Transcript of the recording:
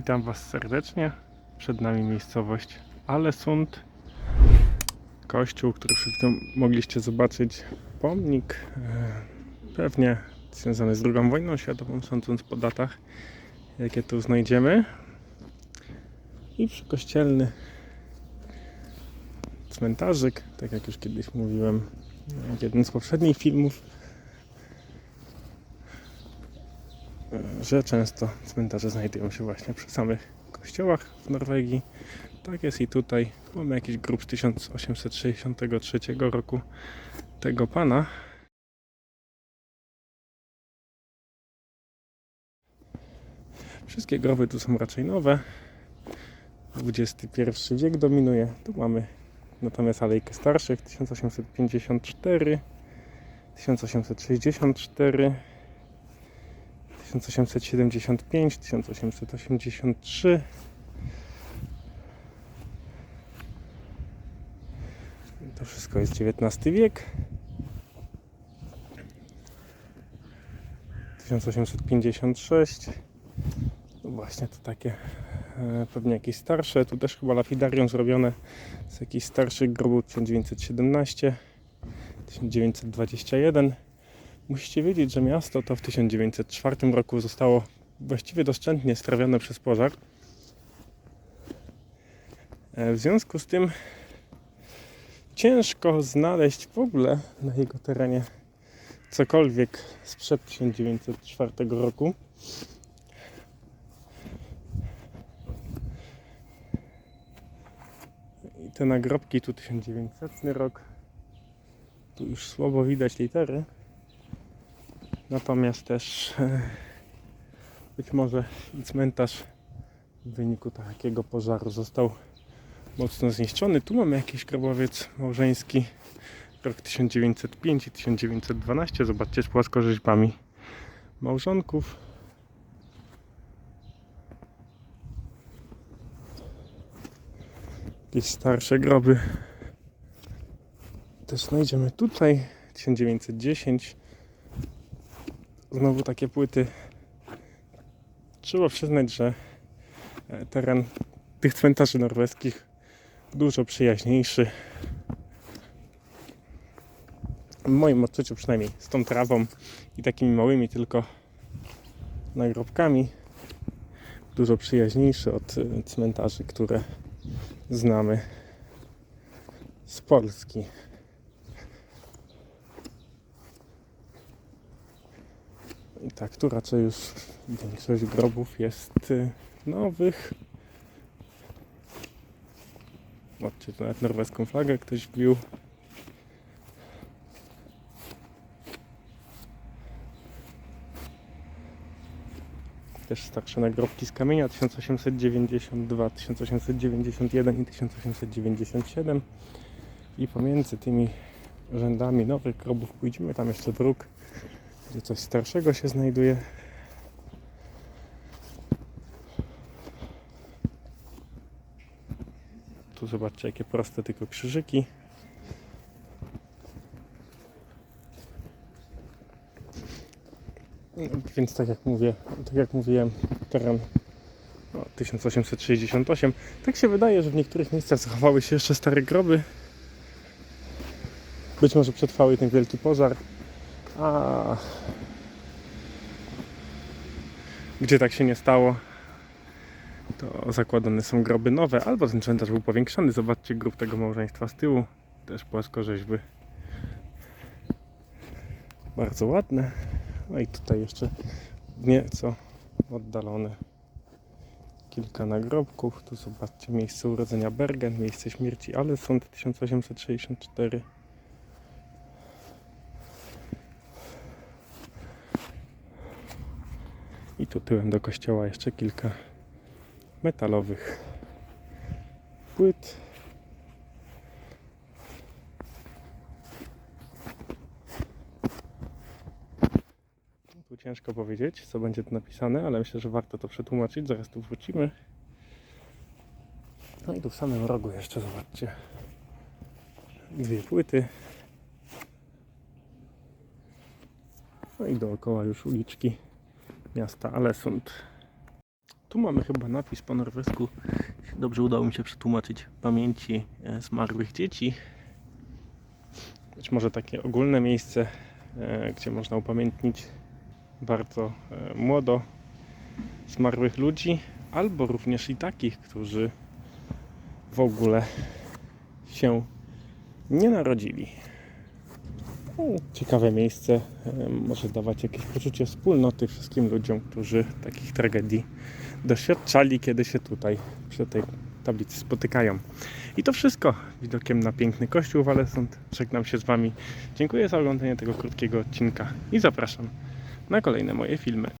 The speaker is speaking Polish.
Witam Was serdecznie. Przed nami miejscowość Alesund. Kościół, który przed mogliście zobaczyć. Pomnik, e, pewnie związany z II wojną światową, sądząc po datach, jakie tu znajdziemy. I przykościelny cmentarzyk, tak jak już kiedyś mówiłem w jednym z poprzednich filmów. Że często cmentarze znajdują się właśnie przy samych kościołach w Norwegii. Tak jest i tutaj. Tu mamy jakiś grób z 1863 roku tego pana. Wszystkie groby tu są raczej nowe. XXI wiek dominuje. Tu mamy natomiast alejkę starszych 1854, 1864, 1875, 1883. To wszystko jest XIX wiek. 1856. No właśnie, to takie e, pewnie jakieś starsze. Tu też chyba lapidarium zrobione z jakichś starszych grobów 1917, 1921. Musicie wiedzieć, że miasto to w 1904 roku zostało właściwie doszczętnie strawione przez pożar. E, W związku z tym ciężko znaleźć w ogóle na jego terenie cokolwiek sprzed 1904 roku. I te nagrobki tu 1900 rok. Tu już słabo widać litery. Natomiast też e, być może i cmentarz w wyniku takiego pożaru został mocno zniszczony. Tu mamy jakiś grobowiec małżeński rok 1905 i 1912. Zobaczcie z płaskorzeźbami małżonków. Jakieś starsze groby też znajdziemy tutaj 1910 znowu takie płyty. Trzeba przyznać, że e, teren tych cmentarzy norweskich dużo przyjaźniejszy. W moim odczuciu przynajmniej z tą trawą i takimi małymi tylko nagrobkami dużo przyjaźniejszy od e, cmentarzy, które znamy z Polski. Tak, tu raczej już większość grobów jest y, nowych. Zobaczcie, tu nawet norweską flagę ktoś wbił. Też starsze nagrobki z kamienia 1892, 1891 i 1897. I pomiędzy tymi rzędami nowych grobów pójdziemy tam jeszcze dróg gdzie coś starszego się znajduje. Tu zobaczcie jakie proste tylko krzyżyki. No, Więc tak jak mówię, tak jak mówiłem, teren no, 1868. Tak się wydaje, że w niektórych miejscach zachowały się jeszcze stare groby. Być może przetrwały ten wielki pożar. A gdzie tak się nie stało, to zakładane są groby nowe, albo ten cmentarz był powiększony. Zobaczcie grób tego małżeństwa z tyłu, też płaskorzeźby. Bardzo ładne. No i tutaj jeszcze nieco oddalone kilka nagrobków. Tu zobaczcie miejsce urodzenia Bergen, miejsce śmierci Alesund 1864. tu tyłem do kościoła jeszcze kilka metalowych płyt. Tu ciężko powiedzieć, co będzie tu napisane, ale myślę, że warto to przetłumaczyć. Zaraz tu wrócimy. No i tu w samym rogu jeszcze zobaczcie. Dwie płyty. No i dookoła już uliczki miasta Alesund. Tu mamy chyba napis po norwesku. Dobrze udało mi się przetłumaczyć pamięci e, zmarłych dzieci. Być może takie ogólne miejsce, e, gdzie można upamiętnić bardzo e, młodo zmarłych ludzi, albo również i takich, którzy w ogóle się nie narodzili. Ciekawe miejsce, może dawać jakieś poczucie wspólnoty wszystkim ludziom, którzy takich tragedii doświadczali, kiedy się tutaj przy tej tablicy spotykają. I to wszystko widokiem na piękny kościół Walesund. Żegnam się z Wami. Dziękuję za oglądanie tego krótkiego odcinka i zapraszam na kolejne moje filmy.